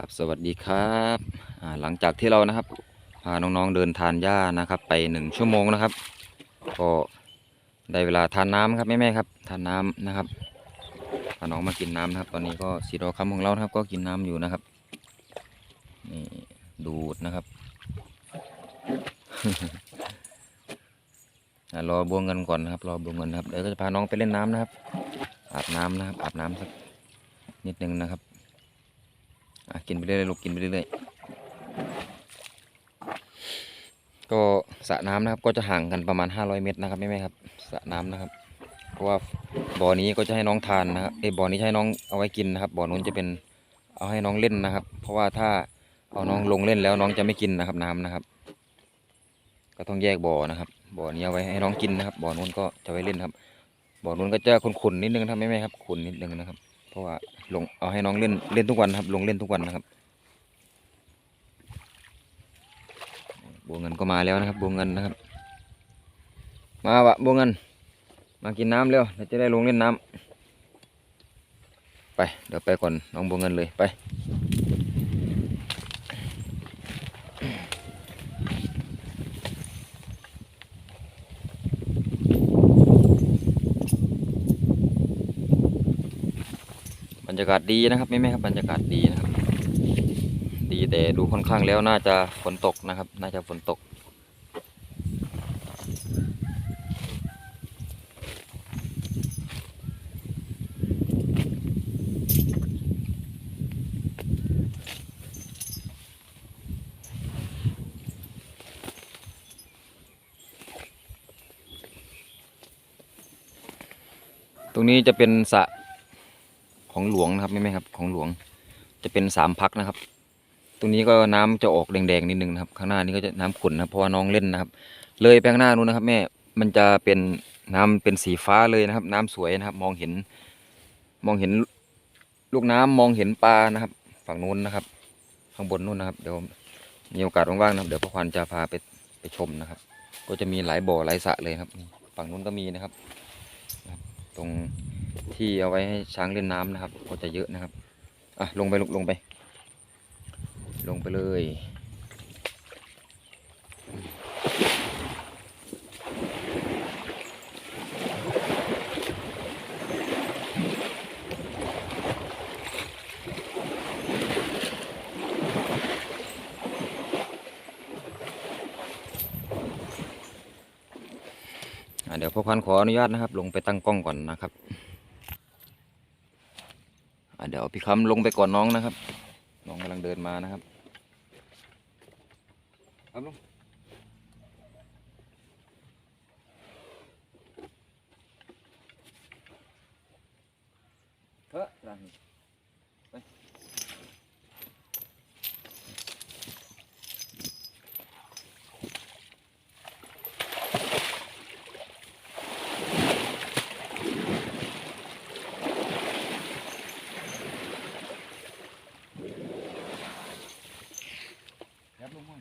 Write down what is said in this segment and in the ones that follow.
ครับสวัสดีครับหลังจากที่เรานะครับพาน้องๆเดินทานหญ้านะครับ ไปหนึ่งชั่วโมงนะครับก็ได้เวลาทานน้ำครับแม่ๆครับทานน้ำนะครับพาน้องมากินน้ำนะครับ ตอนนี้ก็สีดอคำของเรานะครับ ก็กินน้ำอยู่นะครับนี่ดูดนะครับรอบวงเงินก่อนนะครับ รอบวงเงินนะครับเดี๋ยวก็จะพาน้องไปเล่นน้ำนะครับ อาบน้ำนะครับ อาบน้ำสักนิดนึงนะครับ กินไปเรื่อยๆลูกกินไปเรื่อยๆก็สระน้ำนะครับ ก็จะห่างกันประมาณ 500 เมตรนะครับแม่ๆครับสระน้ำนะครับ เพราะว่าบ่อนี้ก็จะให้น้องทานนะครับไอ้บ่อนี้ให้น้องเอาไว้กินนะครับบ่อนู้นจะเป็นเอาให้น้องเล่นนะครับ เพราะว่าถ้าเอาน้องลงเล่นแล้วน้องจะไม่กินนะครับน้ำนะครับ ก็ต้องแยกบ่อนะครับ บ่อนี้เอาไว้ให้น้องกินนะครับ บ่อนู้นก็จะไว้เล่นครับ บ่อนู้นก็จะขุ่นๆนิดนึงครับแม่ๆครับขุ่นนิดนึงนะครับ ราะว่าลงเอาให้น้องเล่นเล่นทุกวันครับลงเล่นทุกวันนะครับบัวเงินก็มาแล้วนะครับบัวเงินนะครับ มาวะบัวเงิน มากินน้ำเร็วเราจะได้ลงเล่นน้ำไปเดี๋ยวไปก่อนน้องบัวเงินเลยไปบรรยากาศดีนะครับไม่ไม่ครับบรรยากาศดีนะครับ ดีแต่ดูค่อนข้างแล้วน่าจะฝนตกนะครับ น่าจะฝนตก ตรงนี้จะเป็นสระ ของหลวงนะครับไม่ไม่ครับของหลวง จะเป็นสามพักนะครับ ตรงนี้ก็น้ำจะออกแดงๆนิดนึงนะครับ ข้างหน้านี้ก็จะน้ำขุ่นนะเพราะว่าน้องเล่นนะครับ เลยไปข้างหน้านู้นนะครับ แม่มันจะเป็นน้ำเป็นสีฟ้าเลยนะครับ น้ำสวยนะครับ มองเห็น มองเห็นลูกน้ำมองเห็นปลานะครับ ฝั่งนู้นนะครับ ข้างบนนู้นนะครับ เดี๋ยวมีโอกาสว่างๆนะครับ เดี๋ยวพ่อควันจะพาไปไปชมนะครับ ก็จะมีหลายบ่อหลายสระเลยครับ ฝั่งนู้นก็มีนะครับ ตรง ที่เอาไว้ให้ช้างเล่นน้ำนะครับก็จะเยอะนะครับอะลงไปลุกลงไป ลงไปเลยอะเดี๋ยวพ่อพันขออนุญาตนะครับ ลงไปตั้งกล้องก่อนนะครับ เดี๋ยวพี่คำลงไปก่อนน้องนะครับ น้องกำลังเดินมานะครับครับลุงเฮ้ยไปครับลุงพ่อ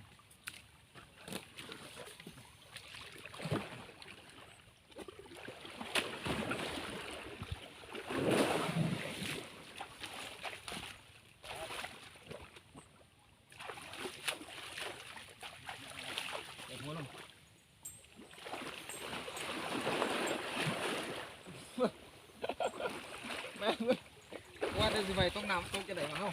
แม่งเว้ยว่า ไปต้องน้ำต้องจะไหนมาเข้า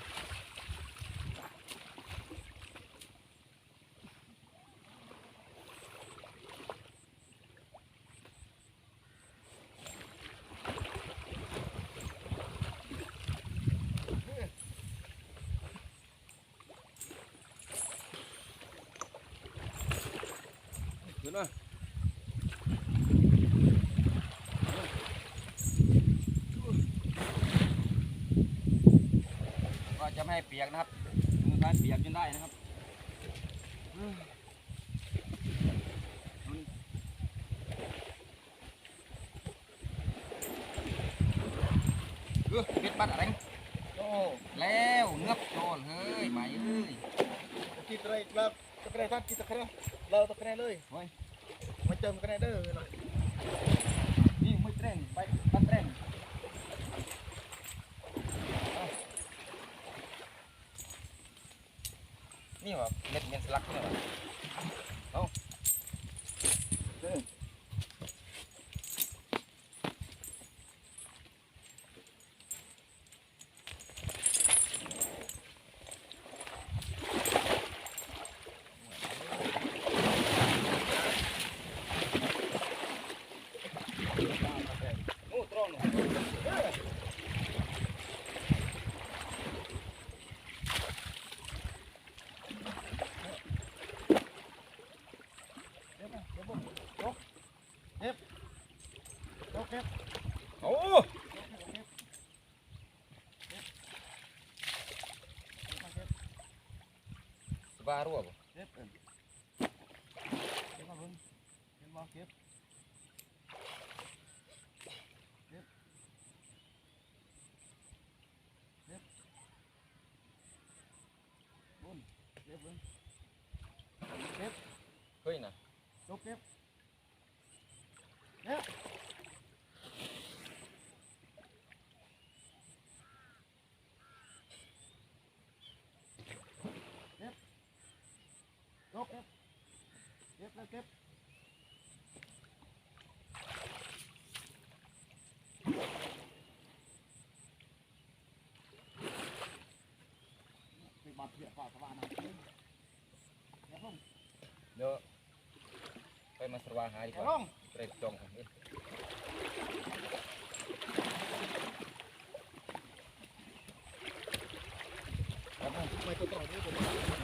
ขึ้นมาก็จะไม่ ให้เปียกนะครับมือซ้ายเปียกจนได้นะครับเออเบ็ดบัดอะไรโอ้แล้วเงือบโดนเฮ้ยไหมเอ้ยกินอะไรแล้วตะแกรงท่านกินตะแกรงเราตะแกรงเลยโอ้ยมาเจิมตะแกรงเด้อหน่อยนี่ไม่เตรงไปบัดเตร นี่วะเม็ดเม็ดสลักนี่วะเอา นู่นตรงนู่นเก็บมาเก็บบุ้งยกเก็บยกเก็บ โอ้ เก็บมาเก็บ สบารั่วบ่เก็บเอิ้นเก็บมาเบิ่งเก็บมาเก็บเก็บเก็บบุ้นเก็บเบิ่งเก็บเฮ้ยนะยกเก็บเนี่ยเก็บย กเก็บเก็บแล้วเก็บไปบัดเพียฝ่าสว่านนะเก็บลงเดี๋ยวไปมาสวาหาดีกเก็บลว่า งเรกจองกันเอ้ย ไปตัวต่อด้วยตัวต่อ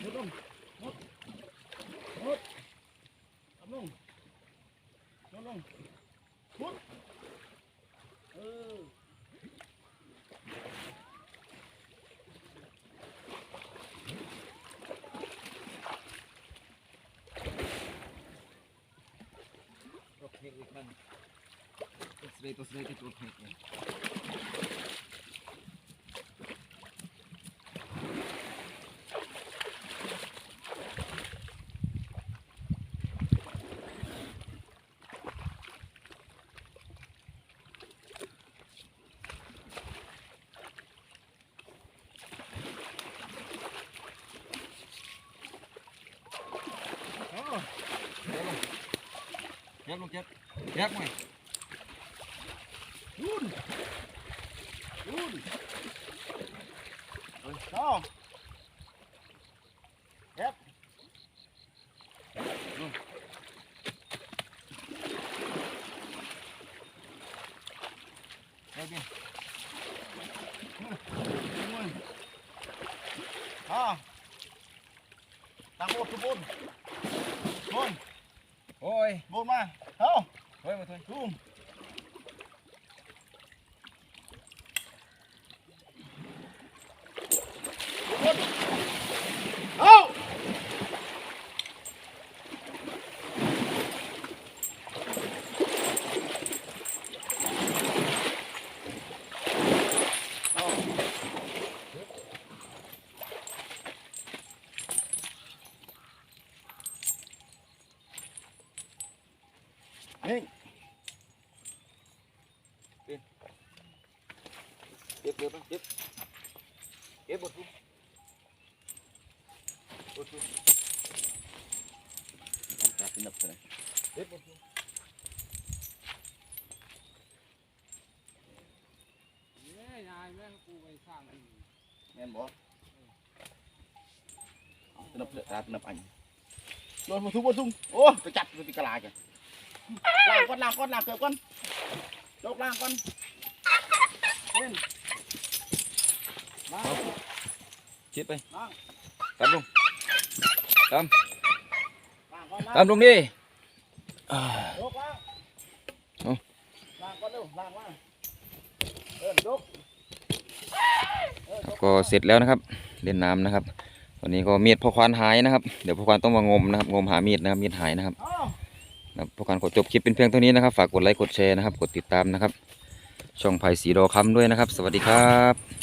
หมดลงหมดหมดทำลงหมดลงห มดเออรถเฮกอีกมันตัวสเรตัวสเรตัวเฮกเนี่ย อ๋อ เจ็บลงเจ็บเจ็บไหมยุ่นยุ่นเฮ้ยต่ อเก็ บนู่นเก็บดินู่นนู่นอ่าตั้งโบกขึ้นบนบนโอ้ยบนมาเอ้าเฮ้ยมาเถอะ ชิดไปตามลงตามตามลงดิก็เสร็จแล้วนะครับ เล่นน้ำนะครับตอนนี้ก็มีดพอควานหายนะครับ เดี๋ยวพอควานต้องมางมนะครับ งมหามีดนะครับ มีดหายนะครับพอควานก็จบคลิปเป็นเพียงเท่านี้นะครับ ฝากกดไลค์ กดแชร์นะครับ กดติดตามนะครับ ช่องไผ่สีดอคำด้วยนะครับ สวัสดีครับ